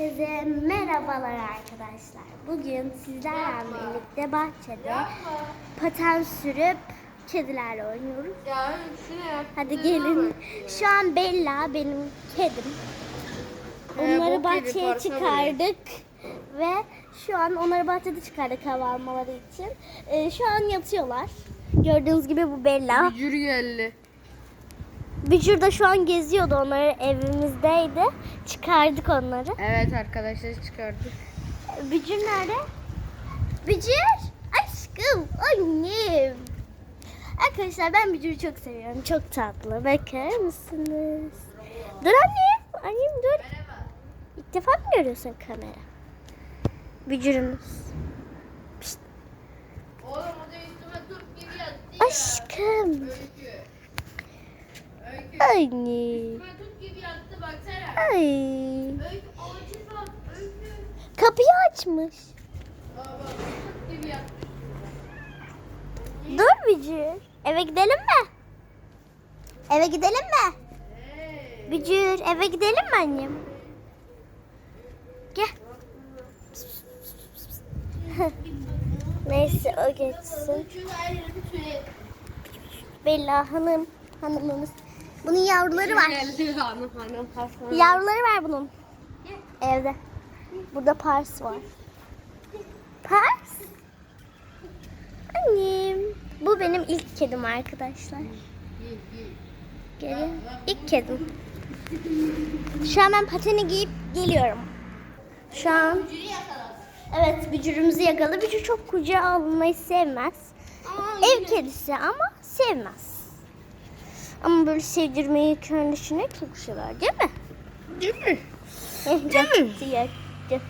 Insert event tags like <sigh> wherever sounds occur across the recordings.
Herkese merhabalar arkadaşlar. Bugün sizlerle birlikte bahçede paten sürüp kedilerle oynuyoruz. Ya. Hadi gelin. Şu an Bella benim kedim. Ee, Onları kedi bahçeye çıkardık ve şu an onları bahçede çıkardık hava almaları için. Ee, şu an yatıyorlar. Gördüğünüz gibi bu Bella. Bücür geldi. Bücür de şu an geziyordu. Onları evimizdeydi. Çıkardık onları. Evet arkadaşlar çıkardık. Bücür nerede? Bücür! Aşkım, annem. Arkadaşlar ben Bücür'ü çok seviyorum. Çok tatlı. Bakar mısınız? Dur annem. Annem dur. İlk defa mı görüyorsun kamera? Bücürümüz. Pişt. Oğlum o da üstüme Türk gibi yattı Aşkım. Öykü. Anne. Baksana. Ay. Kapıyı açmış. Dur Bücür. Eve gidelim mi? Eve gidelim mi? Bücür eve gidelim mi annem? Gel. Neyse o geçsin. Bella hanım, hanımımız. Bunun yavruları var. Yavruları var bunun. Evde. Burada Pars var. Pars? Annem. Bu benim ilk kedim arkadaşlar. Gelin. İlk kedim. Şu an ben pateni giyip geliyorum. Şu an evet bücürümüzü yakaladı. Bücür çok kucağa alınmayı sevmez. Ev kedisi ama sevmez. Ama böyle sevdirmeyi kendisine çok sever değil mi? Değil mi? yattı yattı.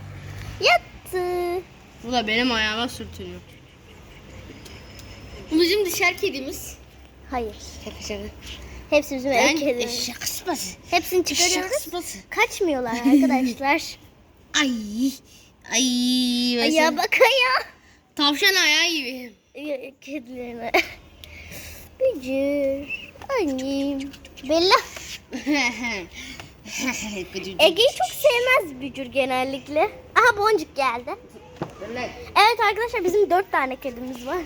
Yattı. Bu da benim ayağıma sürtünüyor. Bu bizim dışarı kedimiz. Hayır. Şaka şaka. Hepsi bizim ev kedimiz. eşek sıpası. Hepsini çıkarıyoruz. sıpası. Kaçmıyorlar <laughs> arkadaşlar. Ay. Ay. Ayağa bak ayağa. Tavşan ayağı gibi. Kedilerine. Bücür. <laughs> Annem. Bella. <laughs> Ege'yi çok sevmez Bücür genellikle. Aha Boncuk geldi. Evet arkadaşlar bizim dört tane kedimiz var. <laughs>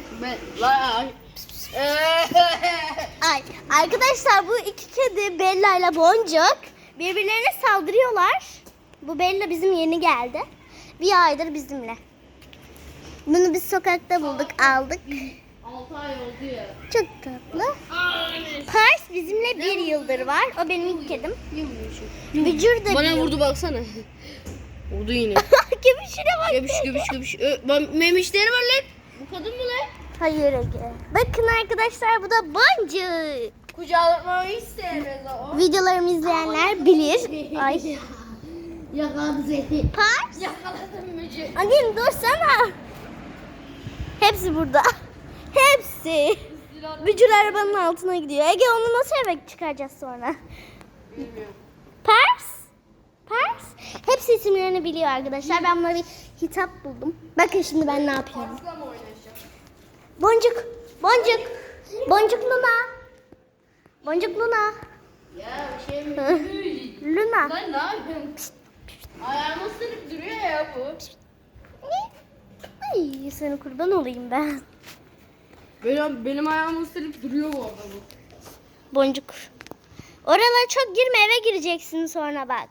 Ay arkadaşlar bu iki kedi Bella ile Boncuk birbirlerine saldırıyorlar. Bu Bella bizim yeni geldi. Bir aydır bizimle. Bunu biz sokakta bulduk aldık. 6 ay oldu ya. Çok tatlı. Pars bizimle bir yıldır var. O benim ilk kedim. Bücür de Bana bir vurdu baksana. Vurdu yine. <laughs> Göbüşüne bak. göbüş göbüş göbüş. Ö, ben- memişleri var lan. Bu kadın mı lan? Hayır Ege. Bakın arkadaşlar bu da Boncuk. Kucağılamayı hiç sevmez o. Videolarımı izleyenler bilir. <laughs> Ay. Yakaladı seni. Pars. Yakaladım mücü. Annem dursana. Hepsi burada. Hepsi. Bücür arabanın altına gidiyor. Ege onu nasıl eve çıkaracağız sonra? Bilmiyorum. Pars. Pars. Hepsi isimlerini biliyor arkadaşlar. Ben buna bir hitap buldum. Bakın şimdi ben ne yapıyorum. Boncuk. Boncuk. Boncuk Luna. Boncuk Luna. Ya bir şey <laughs> mi? Luna. Lan ne yapıyorsun? Ayağıma sırıp duruyor ya bu. Ay seni kurban olayım ben. Benim, benim ayağımı ısırıp duruyor bu arada bu. Boncuk. Oralara çok girme eve gireceksin sonra bak.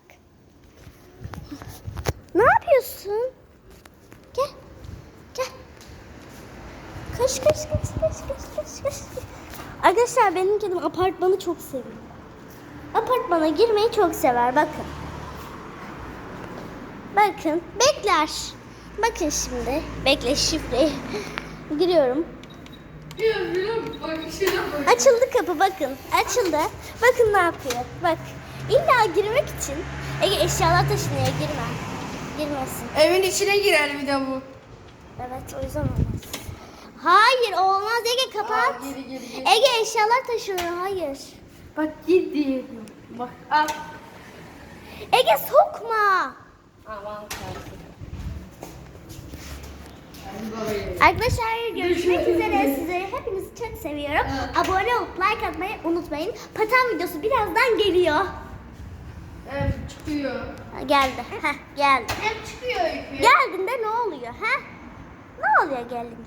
Ne yapıyorsun? Gel. Gel. Koş koş koş koş koş koş koş. Arkadaşlar benim kedim apartmanı çok seviyor. Apartmana girmeyi çok sever bakın. Bakın bekler. Bakın şimdi. Bekle şifreyi. Giriyorum. Açıldı kapı bakın. Açıldı. Bakın ne yapıyor. Bak. İlla girmek için. Ege eşyalar taşınıyor girme. Girmesin. Evin içine girer bir de bu. Evet o yüzden olmaz. Hayır olmaz Ege kapat. Geri geri geri. Ege eşyalar taşınıyor hayır. Bak git diye. Bak al. Ege sokma. Aman tanrım. Arkadaşlar görüşmek üzere. Sizleri hepinizi çok seviyorum. Abone olup like atmayı unutmayın. Paten videosu birazdan geliyor. Evet çıkıyor. Geldi. Heh geldi. Hep çıkıyor. Geldiğinde ne oluyor? He? Ne oluyor gelince?